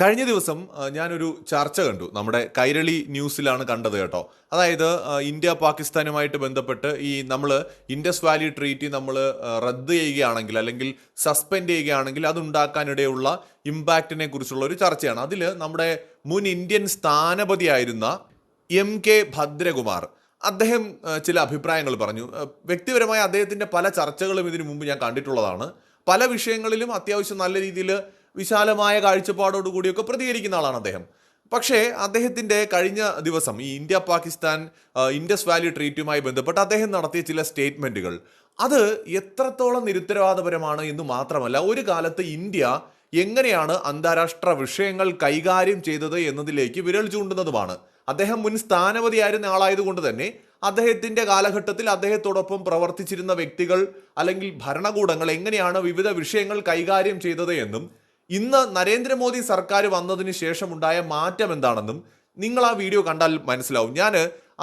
കഴിഞ്ഞ ദിവസം ഞാനൊരു ചർച്ച കണ്ടു. നമ്മുടെ കൈരളി ന്യൂസിലാണ് കണ്ടത് കേട്ടോ. അതായത് ഇന്ത്യ പാകിസ്ഥാനുമായിട്ട് ബന്ധപ്പെട്ട് ഈ നമ്മൾ ഇൻഡസ് വാലി ട്രീറ്റി നമ്മൾ റദ്ദ് ചെയ്യുകയാണെങ്കിൽ അല്ലെങ്കിൽ സസ്പെൻഡ് ചെയ്യുകയാണെങ്കിൽ അതുണ്ടാക്കാനിടയുള്ള ഇമ്പാക്റ്റിനെ കുറിച്ചുള്ള ഒരു ചർച്ചയാണ്. അതിൽ നമ്മുടെ മുൻ ഇന്ത്യൻ സ്ഥാനപതിയായിരുന്ന എം കെ ഭദ്രകുമാർ അദ്ദേഹം ചില അഭിപ്രായങ്ങൾ പറഞ്ഞു. വ്യക്തിപരമായ അദ്ദേഹത്തിന്റെ പല ചർച്ചകളും ഇതിനു മുമ്പ് ഞാൻ കണ്ടിട്ടുള്ളതാണ്. പല വിഷയങ്ങളിലും അത്യാവശ്യം നല്ല രീതിയിൽ വിശാലമായ കാഴ്ചപ്പാടോടു കൂടിയൊക്കെ പ്രതികരിക്കുന്ന ആളാണ് അദ്ദേഹം. പക്ഷേ അദ്ദേഹത്തിന്റെ കഴിഞ്ഞ ദിവസം ഈ ഇന്ത്യ പാകിസ്ഥാൻ ഇൻഡസ് വാലി ട്രീറ്റുമായി ബന്ധപ്പെട്ട് അദ്ദേഹം നടത്തിയ ചില സ്റ്റേറ്റ്മെന്റുകൾ. അത് എത്രത്തോളം നിരുത്തരവാദപരമാണ് എന്ന് മാത്രമല്ല ഒരു കാലത്ത് ഇന്ത്യ എങ്ങനെയാണ് അന്താരാഷ്ട്ര വിഷയങ്ങൾ കൈകാര്യം ചെയ്തത് എന്നതിലേക്ക് വിരൽ ചൂണ്ടുന്നതുമാണ്. അദ്ദേഹം മുൻ സ്ഥാനപതിയായിരുന്ന ആളായതുകൊണ്ട് തന്നെ അദ്ദേഹത്തിന്റെ കാലഘട്ടത്തിൽ അദ്ദേഹത്തോടൊപ്പം പ്രവർത്തിച്ചിരുന്ന വ്യക്തികൾ അല്ലെങ്കിൽ ഭരണകൂടങ്ങൾ എങ്ങനെയാണ് വിവിധ വിഷയങ്ങൾ കൈകാര്യം ചെയ്തത് എന്നും ഇന്ന് നരേന്ദ്രമോദി സർക്കാർ വന്നതിന് ശേഷമുണ്ടായ മാറ്റം എന്താണെന്നും നിങ്ങൾ ആ വീഡിയോ കണ്ടാൽ മനസ്സിലാവും. ഞാൻ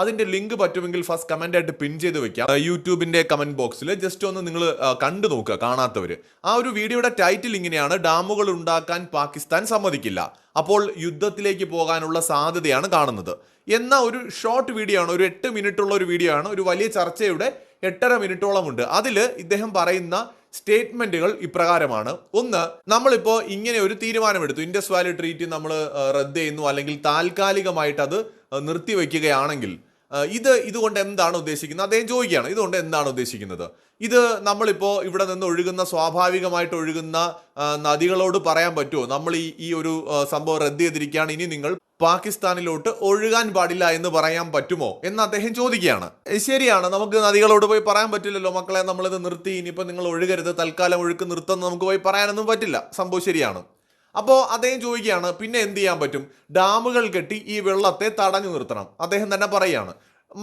അതിന്റെ ലിങ്ക് പറ്റുമെങ്കിൽ ഫസ്റ്റ് കമന്റ് ആയിട്ട് പിൻ ചെയ്ത് വെക്കാം. യൂട്യൂബിന്റെ കമന്റ് ബോക്സിൽ ജസ്റ്റ് ഒന്ന് നിങ്ങൾ കണ്ടു നോക്കുക കാണാത്തവർ ആ ഒരു വീഡിയോയുടെ ടൈറ്റിൽ ഇങ്ങനെയാണ് ഡാമുകൾ ഉണ്ടാക്കാൻ പാകിസ്ഥാൻ സമ്മതിക്കില്ല. അപ്പോൾ യുദ്ധത്തിലേക്ക് പോകാനുള്ള സാധ്യതയാണ് കാണുന്നത്. എന്ന ഒരു ഷോർട്ട് വീഡിയോ ആണ് ഒരു എട്ട് മിനിറ്റ് ഉള്ള ഒരു വീഡിയോ ആണ് ഒരു വലിയ ചർച്ചയുടെ എട്ടര മിനിറ്റോളം ഉണ്ട് അതിൽ ഇദ്ദേഹം പറയുന്ന സ്റ്റേറ്റ്മെന്റുകൾ ഇപ്രകാരമാണ്. ഒന്ന് നമ്മളിപ്പോൾ ഇങ്ങനെ ഒരു തീരുമാനമെടുത്തു. ഇൻഡസ് വാലി ട്രീറ്റ് നമ്മൾ റദ്ദ് ചെയ്യുന്നു അല്ലെങ്കിൽ താൽക്കാലികമായിട്ട് അത് നിർത്തിവെക്കുകയാണെങ്കിൽ ഇത് ഇതുകൊണ്ട് എന്താണ് ഉദ്ദേശിക്കുന്നത്? അദ്ദേഹം ചോദിക്കുകയാണ് ഇതുകൊണ്ട് എന്താണ് ഉദ്ദേശിക്കുന്നത്? ഇത് നമ്മളിപ്പോൾ ഇവിടെ നിന്ന് ഒഴുകുന്ന സ്വാഭാവികമായിട്ട് ഒഴുകുന്ന നദികളോട് പറയാൻ പറ്റുമോ? നമ്മൾ ഈ ഈ ഒരു സംഭവം റദ്ദ് ചെയ്തിരിക്കുകയാണ്. ഇനി നിങ്ങൾ പാകിസ്ഥാനിലോട്ട് ഒഴുകാൻ പാടില്ല എന്ന് പറയാൻ പറ്റുമോ എന്ന് അദ്ദേഹം ചോദിക്കുകയാണ്. ശരിയാണ്. നമുക്ക് നദികളോട് പോയി പറയാൻ പറ്റില്ലല്ലോ മക്കളെ. നമ്മളിത് നിർത്തി. ഇനിയിപ്പോൾ നിങ്ങൾ ഒഴുകരുത്. തൽക്കാലം ഒഴുക്ക് നിർത്തുന്ന നമുക്ക് പോയി പറയാനൊന്നും പറ്റില്ല. സംഭവം ശരിയാണ്. അപ്പോൾ അദ്ദേഹം ചോദിക്കുകയാണ് പിന്നെ എന്ത് ചെയ്യാൻ പറ്റും? ഡാമുകൾ കെട്ടി ഈ വെള്ളത്തെ തടഞ്ഞു നിർത്തണം. അദ്ദേഹം തന്നെ പറയുകയാണ്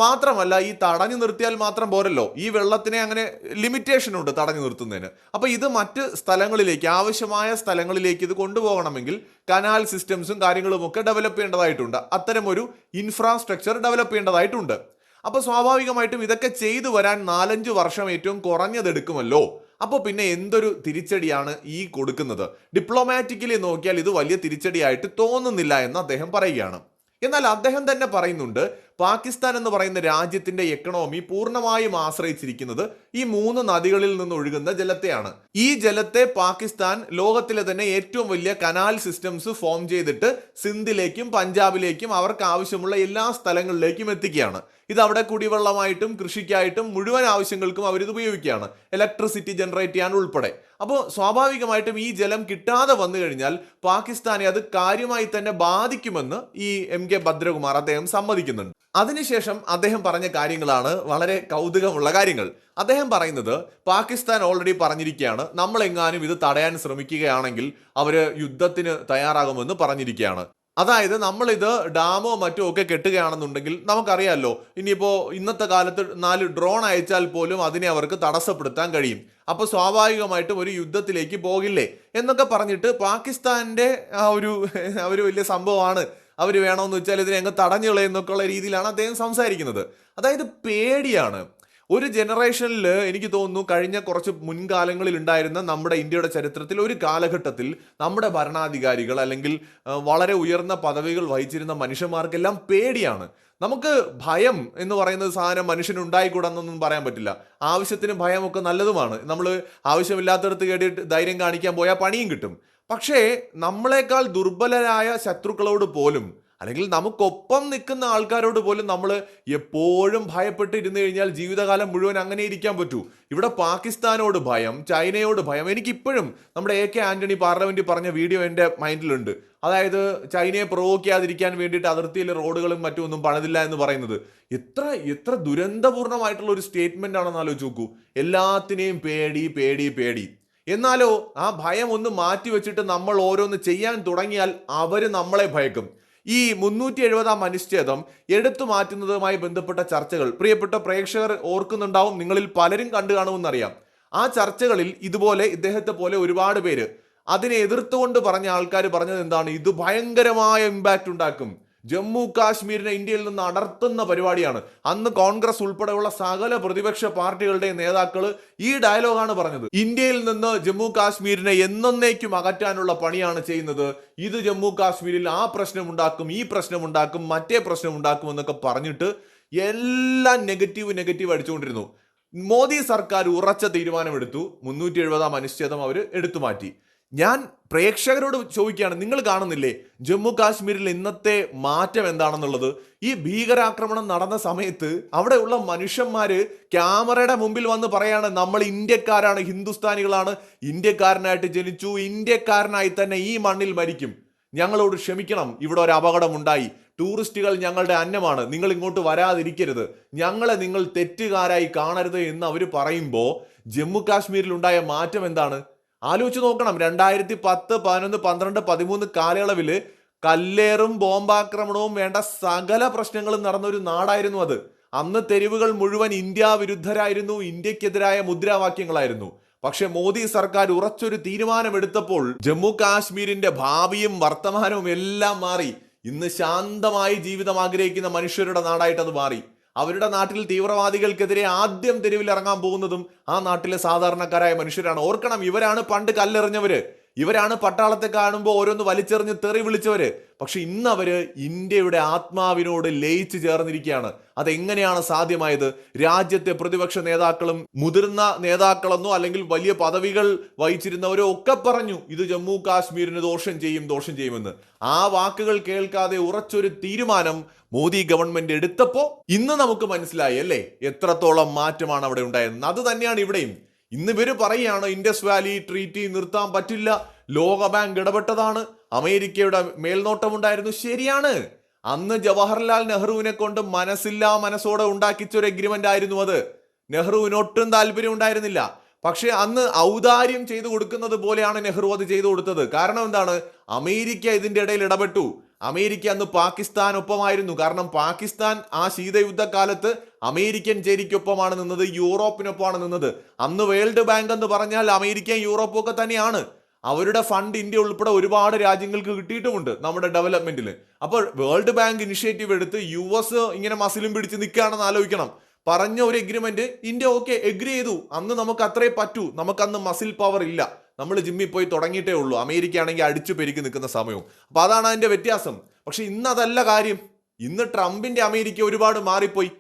മാത്രമല്ല ഈ തടഞ്ഞു നിർത്തിയാൽ മാത്രം പോരല്ലോ. ഈ വെള്ളത്തിനെ അങ്ങനെ ലിമിറ്റേഷൻ ഉണ്ട് തടഞ്ഞു നിർത്തുന്നതിന്. അപ്പോൾ ഇത് മറ്റ് സ്ഥലങ്ങളിലേക്ക് ആവശ്യമായ സ്ഥലങ്ങളിലേക്ക് ഇത് കൊണ്ടുപോകണമെങ്കിൽ കനാൽ സിസ്റ്റംസും കാര്യങ്ങളും ഒക്കെ ഡെവലപ്പ് ചെയ്യേണ്ടതായിട്ടുണ്ട്. അത്തരം ഒരു ഇൻഫ്രാസ്ട്രക്ചർ ഡെവലപ്പ് ചെയ്യേണ്ടതായിട്ടുണ്ട്. അപ്പോൾ സ്വാഭാവികമായിട്ടും ഇതൊക്കെ ചെയ്തു വരാൻ നാലഞ്ച് വർഷം ഏറ്റവും കുറഞ്ഞതെടുക്കുമല്ലോ അപ്പോൾ പിന്നെ എന്തൊരു തിരിച്ചടിയാണ് ഈ കൊടുക്കുന്നത്? ഡിപ്ലോമാറ്റിക്കലി നോക്കിയാൽ ഇത് വലിയ തിരിച്ചടിയായിട്ട് തോന്നുന്നില്ല എന്ന് അദ്ദേഹം പറയുകയാണ്. എന്നാൽ അദ്ദേഹം തന്നെ പറയുന്നുണ്ട് പാകിസ്ഥാൻ എന്ന് പറയുന്ന രാജ്യത്തിന്റെ എക്കണോമി പൂർണമായും ആശ്രയിച്ചിരിക്കുന്നത് ഈ മൂന്ന് നദികളിൽ നിന്ന് ഒഴുകുന്ന ജലത്തെയാണ്. ഈ ജലത്തെ പാകിസ്ഥാൻ ലോകത്തിലെ തന്നെ ഏറ്റവും വലിയ കനാൽ സിസ്റ്റംസ് ഫോം ചെയ്തിട്ട് സിന്ധിലേക്കും പഞ്ചാബിലേക്കും അവർക്ക് ആവശ്യമുള്ള എല്ലാ സ്ഥലങ്ങളിലേക്കും എത്തിക്കുകയാണ്. ഇത് അവിടെ കുടിവെള്ളമായിട്ടും കൃഷിക്കായിട്ടും മുഴുവൻ ആവശ്യങ്ങൾക്കും അവരിത് ഉപയോഗിക്കുകയാണ്. ഇലക്ട്രിസിറ്റി ജനറേറ്റ് ചെയ്യാൻ ഉൾപ്പെടെ. അപ്പോൾ സ്വാഭാവികമായിട്ടും ഈ ജലം കിട്ടാതെ വന്നു കഴിഞ്ഞാൽ പാകിസ്ഥാനെ അത് കാര്യമായി തന്നെ ബാധിക്കുമെന്ന് ഈ എം കെ ഭദ്രകുമാർ അദ്ദേഹം സമ്മതിക്കുന്നുണ്ട്. അതിനുശേഷം അദ്ദേഹം പറഞ്ഞ കാര്യങ്ങളാണ് വളരെ കൗതുകമുള്ള കാര്യങ്ങൾ. അദ്ദേഹം പറയുന്നത് പാകിസ്ഥാൻ ഓൾറെഡി പറഞ്ഞിരിക്കുകയാണ്. നമ്മൾ എങ്ങാനും ഇത് തടയാൻ ശ്രമിക്കുകയാണെങ്കിൽ അവർ യുദ്ധത്തിന് തയ്യാറാകുമെന്ന് പറഞ്ഞിരിക്കുകയാണ്. അതായത് നമ്മളിത് ഡാമോ മറ്റോ ഒക്കെ കെട്ടുകയാണെന്നുണ്ടെങ്കിൽ നമുക്കറിയാമല്ലോ ഇനിയിപ്പോൾ ഇന്നത്തെ കാലത്ത് നാല് ഡ്രോൺ അയച്ചാൽ പോലും അതിനെ അവർക്ക് തടസ്സപ്പെടുത്താൻ കഴിയും. അപ്പോൾ സ്വാഭാവികമായിട്ടും ഒരു യുദ്ധത്തിലേക്ക് പോകില്ലേ? എന്നൊക്കെ പറഞ്ഞിട്ട് പാകിസ്ഥാന്റെ ആ ഒരു ഒരു വലിയ സംഭവമാണ് അവർ വേണമെന്ന് വെച്ചാൽ ഇതിനെ അങ്ങ് തടഞ്ഞു കളയുന്നൊക്കെയുള്ള രീതിയിലാണ് അദ്ദേഹം സംസാരിക്കുന്നത്. അതായത് പേടിയാണ്. ഒരു ജനറേഷനിൽ എനിക്ക് തോന്നുന്നു കഴിഞ്ഞ കുറച്ച് മുൻകാലങ്ങളിൽ ഉണ്ടായിരുന്ന നമ്മുടെ ഇന്ത്യയുടെ ചരിത്രത്തിൽ ഒരു കാലഘട്ടത്തിൽ നമ്മുടെ ഭരണാധികാരികൾ അല്ലെങ്കിൽ വളരെ ഉയർന്ന പദവികൾ വഹിച്ചിരുന്ന മനുഷ്യന്മാർക്കെല്ലാം പേടിയാണ്. നമുക്ക് ഭയം എന്ന് പറയുന്ന സാധനം മനുഷ്യന് ഉണ്ടായിക്കൂടാന്നൊന്നും പറയാൻ പറ്റില്ല. ആവശ്യത്തിന് ഭയമൊക്കെ നല്ലതുമാണ്. നമ്മൾ ആവശ്യമില്ലാത്തടത്ത് കേട്ടിട്ട് ധൈര്യം കാണിക്കാൻ പോയാൽ പണിയും കിട്ടും. പക്ഷേ നമ്മളെക്കാൾ ദുർബലരായ ശത്രുക്കളോട് പോലും അല്ലെങ്കിൽ നമുക്കൊപ്പം നിൽക്കുന്ന ആൾക്കാരോട് പോലും നമ്മൾ എപ്പോഴും ഭയപ്പെട്ട് ഇരുന്ന് കഴിഞ്ഞാൽ ജീവിതകാലം മുഴുവൻ അങ്ങനെ ഇരിക്കാൻ പറ്റൂ. ഇവിടെ പാകിസ്ഥാനോട് ഭയം ചൈനയോട് ഭയം. എനിക്കിപ്പോഴും നമ്മുടെ എ കെ ആന്റണി പാർലമെന്റിൽ പറഞ്ഞ വീഡിയോ എന്റെ മൈൻഡിലുണ്ട്. അതായത് ചൈനയെ പ്രൊവോക്ക് ചെയ്യാതിരിക്കാൻ വേണ്ടിയിട്ട് അതിർത്തിയിൽ റോഡുകളും മറ്റും ഒന്നും പണിതില്ല എന്ന് പറയുന്നത്. എത്ര എത്ര ദുരന്തപൂർണമായിട്ടുള്ള ഒരു സ്റ്റേറ്റ്മെന്റ് ആണെന്ന് ആലോചിച്ച് നോക്കൂ. എല്ലാത്തിനെയും പേടി പേടി പേടി. എന്നാലോ ആ ഭയം ഒന്ന് മാറ്റി വെച്ചിട്ട് നമ്മൾ ഓരോന്ന് ചെയ്യാൻ തുടങ്ങിയാൽ അവർ നമ്മളെ ഭയക്കും. ഈ മുന്നൂറ്റി എഴുപതാം അനുച്ഛേദം എടുത്തു മാറ്റുന്നതുമായി ബന്ധപ്പെട്ട ചർച്ചകൾ പ്രിയപ്പെട്ട പ്രേക്ഷകർ ഓർക്കുന്നുണ്ടാവും നിങ്ങളിൽ പലരും കണ്ടു കാണുമെന്നറിയാം. ആ ചർച്ചകളിൽ ഇതുപോലെ ഇദ്ദേഹത്തെ പോലെ ഒരുപാട് പേര് അതിനെ എതിർത്തുകൊണ്ട് പറഞ്ഞ ആൾക്കാർ പറഞ്ഞത് എന്താണ്? ഇത് ഭയങ്കരമായ ഇമ്പാക്റ്റ് ഉണ്ടാക്കും. ജമ്മു കാശ്മീരിനെ ഇന്ത്യയിൽ നിന്ന് അടർത്തുന്ന പരിപാടിയാണ്. അന്ന് കോൺഗ്രസ് ഉൾപ്പെടെയുള്ള സകല പ്രതിപക്ഷ പാർട്ടികളുടെ നേതാക്കൾ ഈ ഡയലോഗാണ് പറഞ്ഞത്. ഇന്ത്യയിൽ നിന്ന് ജമ്മു കാശ്മീരിനെ എന്നേക്കും അകറ്റാനുള്ള പണിയാണ് ചെയ്യുന്നത്. ഇത് ജമ്മു കാശ്മീരിൽ ആ പ്രശ്നമുണ്ടാക്കും ഈ പ്രശ്നമുണ്ടാക്കും മറ്റേ പ്രശ്നം ഉണ്ടാക്കും എന്നൊക്കെ പറഞ്ഞിട്ട് എല്ലാം നെഗറ്റീവ് നെഗറ്റീവ് അടിച്ചുകൊണ്ടിരുന്നു. മോദി സർക്കാർ ഉറച്ച തീരുമാനമെടുത്തു. മുന്നൂറ്റി എഴുപതാം അനുച്ഛേദം അവർ എടുത്തു മാറ്റി. ഞാൻ പ്രേക്ഷകരോട് ചോദിക്കുകയാണ് നിങ്ങൾ കാണുന്നില്ലേ? ജമ്മു കാശ്മീരിൽ ഇന്നത്തെ മാറ്റം എന്താണെന്നുള്ളത്? ഈ ഭീകരാക്രമണം നടന്ന സമയത്ത് അവിടെയുള്ള മനുഷ്യന്മാർ ക്യാമറയുടെ മുമ്പിൽ വന്ന് പറയാണ് നമ്മൾ ഇന്ത്യക്കാരാണ് ഹിന്ദുസ്ഥാനികളാണ്. ഇന്ത്യക്കാരനായിട്ട് ജനിച്ചു ഇന്ത്യക്കാരനായി തന്നെ ഈ മണ്ണിൽ മരിക്കും. ഞങ്ങളോട് ക്ഷമിക്കണം ഇവിടെ ഒരു അപകടം ഉണ്ടായി ടൂറിസ്റ്റുകൾ ഞങ്ങളുടെ അന്നമാണ് നിങ്ങൾ ഇങ്ങോട്ട് വരാതിരിക്കരുത്. ഞങ്ങളെ നിങ്ങൾ തെറ്റുകാരായി കാണരുത് എന്ന് അവർ പറയുമ്പോൾ ജമ്മു കാശ്മീരിൽ ഉണ്ടായ മാറ്റം എന്താണ്? ആലോചിച്ച് നോക്കണം. രണ്ടായിരത്തി പത്ത് പതിനൊന്ന് പന്ത്രണ്ട് പതിമൂന്ന് കാലയളവിൽ കല്ലേറും ബോംബാക്രമണവും വേണ്ട സകല പ്രശ്നങ്ങളും നടന്ന ഒരു നാടായിരുന്നു അത്. അന്ന് തെരുവുകൾ മുഴുവൻ ഇന്ത്യ വിരുദ്ധരായിരുന്നു ഇന്ത്യക്കെതിരായ മുദ്രാവാക്യങ്ങളായിരുന്നു. പക്ഷെ മോദി സർക്കാർ ഉറച്ചൊരു തീരുമാനമെടുത്തപ്പോൾ ജമ്മു കാശ്മീരിന്റെ ഭാവിയും വർത്തമാനവും എല്ലാം മാറി. ഇന്ന് ശാന്തമായി ജീവിതം ആഗ്രഹിക്കുന്ന മനുഷ്യരുടെ നാടായിട്ട് അത് മാറി. അവരുടെ നാട്ടിൽ തീവ്രവാദികൾക്കെതിരെ ആദ്യം തെരുവിൽ ഇറങ്ങാൻ പോകുന്നതും ആ നാട്ടിലെ സാധാരണക്കാരായ മനുഷ്യരാണ്. ഓർക്കണം ഇവരാണ് പണ്ട് കല്ലെറിഞ്ഞവര്. ഇവരാണ് പട്ടാളത്തെ കാണുമ്പോൾ ഓരോന്ന് വലിച്ചെറിഞ്ഞ് തെറി വിളിച്ചവര്. പക്ഷെ ഇന്ന് അവർ ഇന്ത്യയുടെ ആത്മാവിനോട് ലയിച്ചു ചേർന്നിരിക്കുകയാണ്. അതെങ്ങനെയാണ് സാധ്യമായത്? രാജ്യത്തെ പ്രതിപക്ഷ നേതാക്കളും മുതിർന്ന നേതാക്കളെന്നോ അല്ലെങ്കിൽ വലിയ പദവികൾ വഹിച്ചിരുന്നവരോ ഒക്കെ പറഞ്ഞു ഇത് ജമ്മു കാശ്മീരിന് ദോഷം ചെയ്യും ദോഷം ചെയ്യുമെന്ന് ആ വാക്കുകൾ കേൾക്കാതെ ഉറച്ചൊരു തീരുമാനം മോദി ഗവൺമെന്റ് എടുത്തപ്പോ ഇന്ന് നമുക്ക് മനസ്സിലായി അല്ലേ? എത്രത്തോളം മാറ്റമാണ് അവിടെ ഉണ്ടായത് അത് തന്നെയാണ് ഇവിടെയും. ഇന്ന് ഇവർ പറയുകയാണ് ഇൻഡസ് വാലി ട്രീറ്റി നിർത്താൻ പറ്റില്ല. ലോക ബാങ്ക് ഇടപെട്ടതാണ്. അമേരിക്കയുടെ മേൽനോട്ടമുണ്ടായിരുന്നു. ശരിയാണ്. അന്ന് ജവഹർലാൽ നെഹ്റുവിനെ കൊണ്ട് മനസ്സില്ലാ മനസ്സോടെ ഉണ്ടാക്കിച്ച ഒരു എഗ്രിമെന്റ് ആയിരുന്നു അത്. നെഹ്റുവിന് ഒട്ടും താല്പര്യം ഉണ്ടായിരുന്നില്ല. പക്ഷേ അന്ന് ഔദാര്യം ചെയ്തു കൊടുക്കുന്നത് പോലെയാണ് നെഹ്റു അത് ചെയ്തു കൊടുത്തത്. കാരണം എന്താണ്? അമേരിക്ക ഇതിന്റെ ഇടയിൽ ഇടപെട്ടു. അമേരിക്ക അന്ന് പാകിസ്ഥാൻ പാകിസ്ഥാനൊപ്പമായിരുന്നു. കാരണം പാകിസ്ഥാൻ ആ ശീതയുദ്ധകാലത്ത് അമേരിക്കൻ ചേരിക്കൊപ്പമാണ് നിന്നത് യൂറോപ്പിനൊപ്പമാണ് നിന്നത്. അന്ന് വേൾഡ് ബാങ്ക് എന്ന് പറഞ്ഞാൽ അമേരിക്ക യൂറോപ്പും ഒക്കെ തന്നെയാണ്. അവരുടെ ഫണ്ട് ഇന്ത്യ ഉൾപ്പെടെ ഒരുപാട് രാജ്യങ്ങൾക്ക് കിട്ടിയിട്ടുമുണ്ട് നമ്മുടെ ഡെവലപ്മെന്റിൽ. അപ്പോൾ വേൾഡ് ബാങ്ക് ഇനിഷ്യേറ്റീവ് എടുത്ത് യു എസ് ഇങ്ങനെ മസിലും പിടിച്ച് നിൽക്കുകയാണെന്ന് ആലോചിക്കണം. പറഞ്ഞ ഒരു എഗ്രിമെന്റ് ഇന്ത്യ ഓക്കെ എഗ്രി ചെയ്തു. അന്ന് നമുക്ക് അത്രേ പറ്റൂ. നമുക്കന്ന് മസിൽ പവർ ഇല്ല. നമ്മൾ ജിമ്മിൽ പോയി തുടങ്ങിയിട്ടേ ഉള്ളൂ. അമേരിക്ക ആണെങ്കിൽ അടിച്ചു പെരുക്കി നിൽക്കുന്ന സമയവും. അപ്പോൾ അതാണ് അതിന്റെ വ്യത്യാസം. പക്ഷേ ഇന്നതല്ല കാര്യം. ഇന്ന് ട്രംപിന്റെ അമേരിക്ക ഒരുപാട് മാറിപ്പോയി.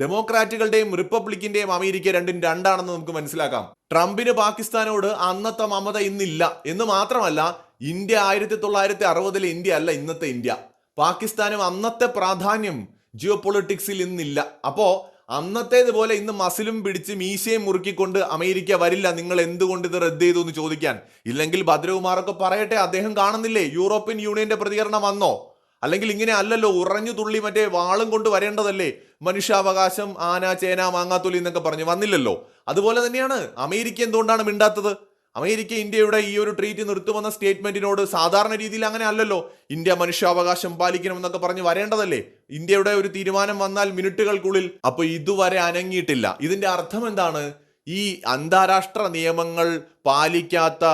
ഡെമോക്രാറ്റുകളുടെയും റിപ്പബ്ലിക്കിന്റെയും അമേരിക്ക രണ്ടും രണ്ടാണെന്ന് നമുക്ക് മനസ്സിലാക്കാം. ട്രംപിന് പാകിസ്ഥാനോട് അന്നത്തെ മമത ഇന്നില്ല. എന്ന് മാത്രമല്ല ഇന്ത്യ ആയിരത്തി തൊള്ളായിരത്തി അറുപതിലെ ഇന്ത്യ അല്ല ഇന്നത്തെ ഇന്ത്യ. പാകിസ്ഥാനും അന്നത്തെ പ്രാധാന്യം ജിയോ പൊളിറ്റിക്സിൽ ഇന്നില്ല. അപ്പോ അന്നത്തേതുപോലെ ഇന്ന് മസിലും പിടിച്ച് മീശയും മുറുക്കിക്കൊണ്ട് അമേരിക്ക വരില്ല. നിങ്ങൾ എന്തുകൊണ്ട് ഇത് റദ്ദ് ചെയ്തു എന്ന് ചോദിക്കാൻ. ഇല്ലെങ്കിൽ ഭദ്രകുമാറൊക്കെ പറയട്ടെ അദ്ദേഹം കാണുന്നില്ലേ? യൂറോപ്യൻ യൂണിയന്റെ പ്രതികരണം വന്നോ? അല്ലെങ്കിൽ ഇങ്ങനെ അല്ലല്ലോ ഉറഞ്ഞു തുള്ളി മറ്റേ വാളും കൊണ്ട് വരേണ്ടതല്ലേ? മനുഷ്യാവകാശം ആന ചേന മാങ്ങാത്തൊലി എന്നൊക്കെ പറഞ്ഞ് വന്നില്ലല്ലോ. അതുപോലെ തന്നെയാണ് അമേരിക്ക എന്തുകൊണ്ടാണ് മിണ്ടാത്തത്? അമേരിക്ക ഇന്ത്യയുടെ ഈ ഒരു ട്രീറ്റ് നിർത്തുമെന്ന സ്റ്റേറ്റ്മെന്റിനോട് സാധാരണ രീതിയിൽ അങ്ങനെ അല്ലല്ലോ. ഇന്ത്യ മനുഷ്യാവകാശം പാലിക്കണമെന്നൊക്കെ പറഞ്ഞ് വരേണ്ടതല്ലേ? ഇന്ത്യയുടെ ഒരു തീരുമാനം വന്നാൽ മിനിറ്റുകൾക്കുള്ളിൽ അപ്പൊ ഇതുവരെ അനങ്ങിയിട്ടില്ല. ഇതിന്റെ അർത്ഥം എന്താണ്? ഈ അന്താരാഷ്ട്ര നിയമങ്ങൾ പാലിക്കാത്ത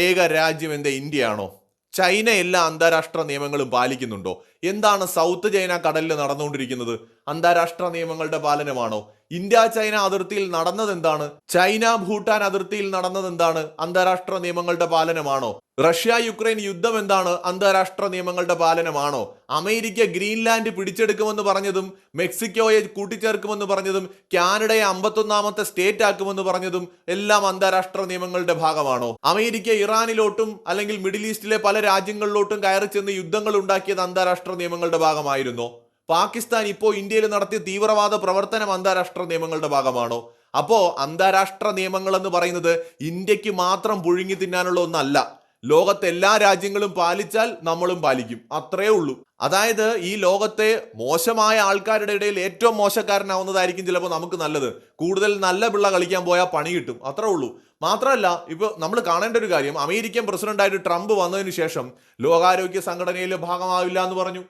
ഏക രാജ്യം എന്താ ഇന്ത്യയാണോ? ചൈന എല്ലാ അന്താരാഷ്ട്ര നിയമങ്ങളും പാലിക്കുന്നുണ്ടോ? എന്താണ് സൗത്ത് ചൈന കടലിൽ നടന്നുകൊണ്ടിരിക്കുന്നത്? അന്താരാഷ്ട്ര നിയമങ്ങളുടെ പാലനമാണോ? ഇന്ത്യ ചൈന അതിർത്തിയിൽ നടന്നത് എന്താണ് ചൈന ഭൂട്ടാൻ അതിർത്തിയിൽ നടന്നത് എന്താണ് അന്താരാഷ്ട്ര നിയമങ്ങളുടെ പാലനമാണോ? റഷ്യ യുക്രൈൻ യുദ്ധം എന്താണ്? അന്താരാഷ്ട്ര നിയമങ്ങളുടെ പാലനമാണോ? അമേരിക്ക ഗ്രീൻലാൻഡ് പിടിച്ചെടുക്കുമെന്ന് പറഞ്ഞതും മെക്സിക്കോയെ കൂട്ടിച്ചേർക്കുമെന്ന് പറഞ്ഞതും കാനഡയെ അമ്പത്തൊന്നാമത്തെ സ്റ്റേറ്റ് ആക്കുമെന്ന് പറഞ്ഞതും എല്ലാം അന്താരാഷ്ട്ര നിയമങ്ങളുടെ ഭാഗമാണോ? അമേരിക്ക ഇറാനിലോട്ടും അല്ലെങ്കിൽ മിഡിൽ ഈസ്റ്റിലെ പല രാജ്യങ്ങളിലോട്ടും കയറി ചെന്ന് യുദ്ധങ്ങൾ ഉണ്ടാക്കിയത് അന്താരാഷ്ട്ര നിയമങ്ങളുടെ ഭാഗമായിരുന്നോ? പാകിസ്ഥാൻ ഇപ്പോൾ ഇന്ത്യയിൽ നടത്തിയ തീവ്രവാദ പ്രവർത്തനം അന്താരാഷ്ട്ര നിയമങ്ങളുടെ ഭാഗമാണോ? അപ്പോൾ അന്താരാഷ്ട്ര നിയമങ്ങൾ എന്ന് പറയുന്നത് ഇന്ത്യയ്ക്ക് മാത്രം പുഴുങ്ങി തിന്നാനുള്ള ഒന്നല്ല. ലോകത്തെ എല്ലാ രാജ്യങ്ങളും പാലിച്ചാൽ നമ്മളും പാലിക്കും. അത്രേ ഉള്ളൂ. അതായത് ഈ ലോകത്തെ മോശമായ ആൾക്കാരുടെ ഇടയിൽ ഏറ്റവും മോശക്കാരനാവുന്നതായിരിക്കും ചിലപ്പോൾ നമുക്ക് നല്ലത്. കൂടുതൽ നല്ല പിള്ള കളിക്കാൻ പോയാൽ പണി കിട്ടും. അത്രേ ഉള്ളൂ. മാത്രമല്ല ഇപ്പോൾ നമ്മൾ കാണേണ്ട ഒരു കാര്യം. അമേരിക്കൻ പ്രസിഡന്റായിട്ട് ട്രംപ് വന്നതിന് ശേഷം ലോകാരോഗ്യ സംഘടനയിലെ ഭാഗമാവില്ല എന്ന് പറഞ്ഞു.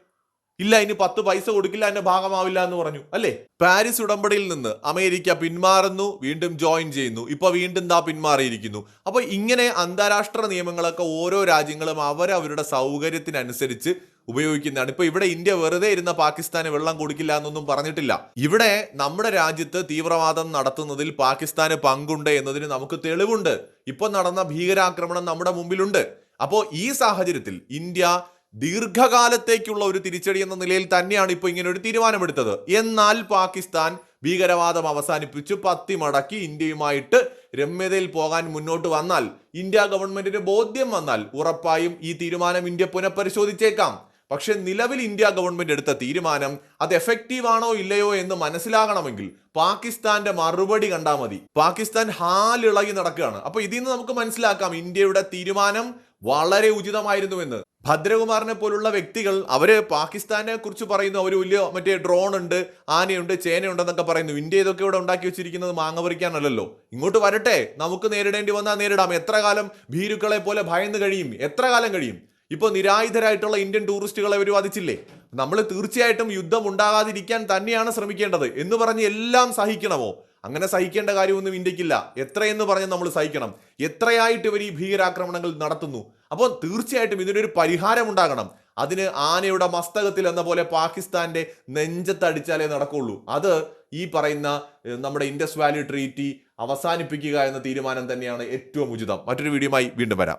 ഇല്ല ഇനി പത്ത് പൈസ കൊടുക്കില്ല എന്റെ ഭാഗമാവില്ല എന്ന് പറഞ്ഞു. അല്ലേ? പാരീസ് ഉടമ്പടിയിൽ നിന്ന് അമേരിക്ക പിന്മാറുന്നു വീണ്ടും ജോയിൻ ചെയ്യുന്നു. ഇപ്പൊ വീണ്ടും ദാ പിന്മാറിയിരിക്കുന്നു. അപ്പൊ ഇങ്ങനെ അന്താരാഷ്ട്ര നിയമങ്ങളൊക്കെ ഓരോ രാജ്യങ്ങളും അവരവരുടെ സൗകര്യത്തിനനുസരിച്ച് ഉപയോഗിക്കുന്നതാണ് ഇപ്പൊ ഇവിടെ ഇന്ത്യ വെറുതെ ഇരുന്ന പാകിസ്ഥാന് വെള്ളം കൊടുക്കില്ല എന്നൊന്നും പറഞ്ഞിട്ടില്ല. ഇവിടെ നമ്മുടെ രാജ്യത്ത് തീവ്രവാദം നടത്തുന്നതിൽ പാകിസ്ഥാന് പങ്കുണ്ട് എന്നതിന് നമുക്ക് തെളിവുണ്ട്. ഇപ്പൊ നടന്ന ഭീകരാക്രമണം നമ്മുടെ മുമ്പിലുണ്ട്. അപ്പോൾ ഈ സാഹചര്യത്തിൽ ഇന്ത്യ ദീർഘകാലത്തേക്കുള്ള ഒരു തിരിച്ചടി എന്ന നിലയിൽ തന്നെയാണ് ഇപ്പോൾ ഇങ്ങനെ ഒരു തീരുമാനമെടുത്തത്. എന്നാൽ പാകിസ്ഥാൻ ഭീകരവാദം അവസാനിപ്പിച്ച് പത്തി മടക്കി ഇന്ത്യയുമായിട്ട് രമ്യതയിൽ പോകാൻ മുന്നോട്ട് വന്നാൽ ഇന്ത്യ ഗവൺമെന്റിന് ബോധ്യം വന്നാൽ ഉറപ്പായും ഈ തീരുമാനം ഇന്ത്യ പുനഃപരിശോധിച്ചേക്കാം. പക്ഷെ നിലവിൽ ഇന്ത്യ ഗവൺമെന്റ് എടുത്ത തീരുമാനം അത് എഫക്റ്റീവ് ആണോ ഇല്ലയോ എന്ന് മനസ്സിലാകണമെങ്കിൽ പാകിസ്ഥാന്റെ മറുപടി കണ്ടാൽ മതി. പാകിസ്ഥാൻ ഹാലിളകി നടക്കുകയാണ്. അപ്പൊ ഇതിൽ നിന്ന് നമുക്ക് മനസ്സിലാക്കാം ഇന്ത്യയുടെ തീരുമാനം വളരെ ഉചിതമായിരുന്നുവെന്ന്. ഭദ്രകുമാറിനെ പോലുള്ള വ്യക്തികൾ അവർ പാകിസ്ഥാനെ കുറിച്ച് പറയുന്നു അവർ വലിയ മറ്റേ ഡ്രോൺ ഉണ്ട് ആനയുണ്ട് ചേനയുണ്ട് എന്നൊക്കെ പറയുന്നു. ഇന്ത്യ ഇതൊക്കെ ഇവിടെ ഉണ്ടാക്കി വെച്ചിരിക്കുന്നത് മാങ്ങ പറിക്കാനല്ലല്ലോ ഇങ്ങോട്ട് വരട്ടെ നമുക്ക് നേരിടേണ്ടി വന്നാൽ നേരിടാം. എത്ര കാലം ഭീരുക്കളെ പോലെ ഭയന്ന് കഴിയും? എത്ര കാലം കഴിയും? ഇപ്പൊ നിരായുധരായിട്ടുള്ള ഇന്ത്യൻ ടൂറിസ്റ്റുകളെ അവർ വധിച്ചില്ലേ നമ്മൾ തീർച്ചയായിട്ടും യുദ്ധം ഉണ്ടാകാതിരിക്കാൻ തന്നെയാണ് ശ്രമിക്കേണ്ടത് എന്ന് പറഞ്ഞ് എല്ലാം സഹിക്കണമോ? അങ്ങനെ സഹിക്കേണ്ട കാര്യമൊന്നും ഇന്ത്യക്കില്ല. എത്രയെന്ന് പറഞ്ഞ് നമ്മൾ സഹിക്കണം. എത്രയായിട്ട് ഇവർ ഈ ഭീകരാക്രമണങ്ങൾ നടത്തുന്നു. അപ്പോൾ തീർച്ചയായിട്ടും ഇതിനൊരു പരിഹാരം ഉണ്ടാകണം. അതിന് ആനയുടെ മസ്തകത്തിൽ എന്ന പോലെ പാകിസ്ഥാന്റെ നെഞ്ചത്തടിച്ചാലേ നടക്കുള്ളൂ. അത് ഈ പറയുന്ന നമ്മുടെ ഇൻഡസ് വാലി ട്രീറ്റി അവസാനിപ്പിക്കുക എന്ന തീരുമാനം തന്നെയാണ് ഏറ്റവും ഉചിതം. മറ്റൊരു വീഡിയോയുമായി വീണ്ടും വരാം.